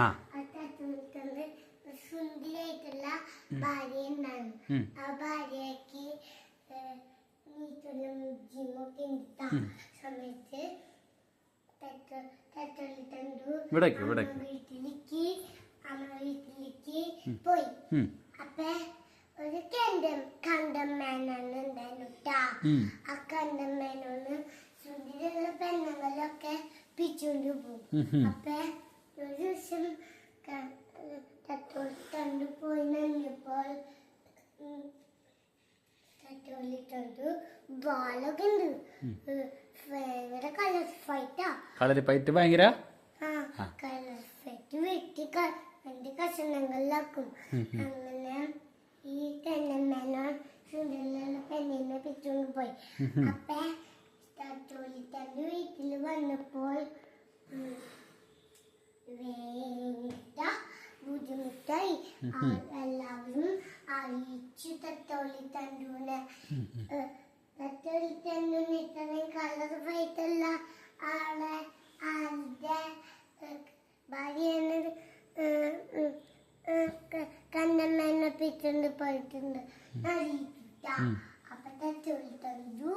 ആ സുന്ദരിയായിട്ടുള്ള ഭാര്യ. ആ ഭാര്യക്ക് നീറ്റുള്ള ജിമ്മൊക്കെ ഉണ്ടാ സമയത്ത് ഇവിടേക്ക്, ഇവിടേക്ക്. വീട്ടിലേക്ക് അമ്മ വീട്ടിലേക്ക് പോയി. അപ്പൊ ഒരു കണ്ടം കണ്ടമ്മേനാണ്. ആ കണ്ടമ്മേനോന്ന് സുന്ദരിയുള്ള പെണ്ണുങ്ങളൊക്കെ പിച്ചുകൊണ്ട് പോകും. അപ്പൊ ഒരു ദിവസം തട്ടോളി പോയി നഞ്ഞപ്പോൾ തട്ടോളി ബാലൊക്കെ ഉണ്ട് ഭയങ്കര കളർ ഫൈറ്റാ കളരിപ്പയറ്റ് ഭയങ്കര? ആ ആ. കളർ ഫൈറ്റ് വെട്ടി എന്റെ കഷണങ്ങളിലാക്കും. അങ്ങനെ ഈ കണ്ണമ്മേനോൻ സുന്ദരിലുള്ള പെണ്ണിനെ പിച്ചുകൊണ്ട് പോയി. അപ്പൊ തട്ടോളിത്തന്റെ വീട്ടിൽ വന്നപ്പോൾ വേണ്ട ബുദ്ധിമുട്ടായി. തണ്ടൂനെ തത്തോളി തണ്ടൂന് ഇത്രയും കളർ ഫൈറ്റുള്ള ആളെ ആളുടെ ഭാര്യയാണ് കണ്ണമ്മേനെ പിച്ചുകൊണ്ട് പോയിട്ടുണ്ട്. അറിയിച്ചിട്ട അപ്പൊ തത്തോളി തണ്ടു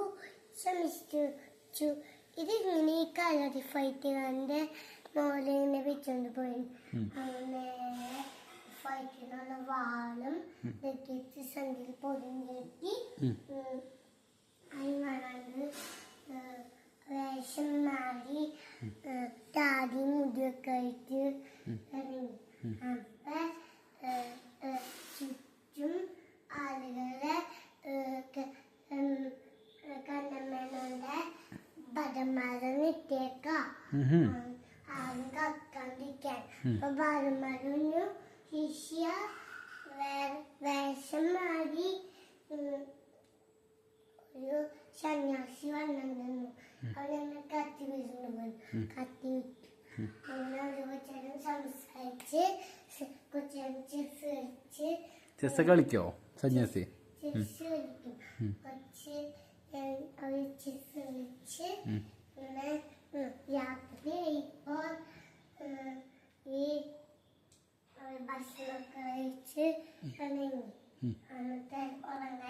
ശ്രമിച്ചു ഇതിങ്ങനെ ഈ കളറി ഫൈറ്റ് കണ്ട് മോളിങ്ങനെ വെച്ചോണ്ട് പോയി. അങ്ങനെ ഫൈറ്റിനുള്ള വാളും വെട്ടിച്ച് സന്ധിയിൽ പൊതിഞ്ഞെത്തി അതിനാണ് വേഷം മാറി താടി മുടിയൊക്കെ ആയിട്ട് അപ്പൊ ചുറ്റും ആളുകളെ കണ്ണമ്മേനോടെ ഭടന്മാരെ നിട്ടേക്കാം ആരും കക്കാണ്ടിരിക്കാൻ അപ്പൊ ഭടന്മാരൊന്നു ശിഷ്യ വേ- വേഷം മാറി ഉം, ഒരു സന്യാസി വന്നിരുന്നു അവനെന്നെ കത്തി വീഴുന്നു കത്തി വിട്ടു. അങ്ങനെ ഒരു കൊച്ചേരം സംസാരിച്ച് സ് ചെസ് കളിച്ച് ചെസ് കളിക്കോ സന്യാസി? ചെസ് കളിക്കും. കൊച്ച് അവർ ചെസ് കളിച്ച്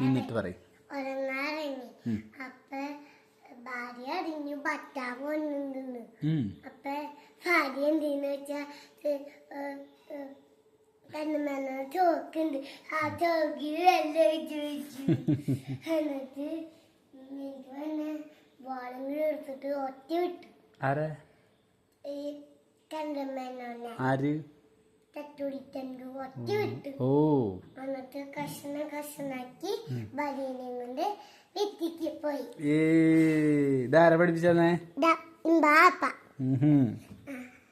എന്നിട്ട് പറയും. ഉറങ്ങാറിങ്ങി അപ്പൊ ഭാര്യ അറിഞ്ഞു പറ്റാൻ കൊണ്ടുണ്ടെന്ന് ഉം. അപ്പൊ ഭാര്യ എന്തെന്ന് വെച്ചാ കണ്ണുമണ്ണ ചോക്കുണ്ട്. ആ ചോക്കിൽ വെള്ളം ഒഴിച്ച് വെച്ചു എന്നിട്ട് എനിക്ക് തന്നെ വാളങ്ങൾ എടുത്തിട്ട് ഒറ്റ വിട്ടു. ആരെ? ഈ കണ്ടമ്മേനോനെ ആര്? ഓ. എന്നിട്ട് കഷ്ണം കഷ്ണാക്കി ഭാര്യനെ കൊണ്ട് വെത്തിക്ക് പോയി. ഏ ഇതാരെ പഠിപ്പിച്ചേ ഉം.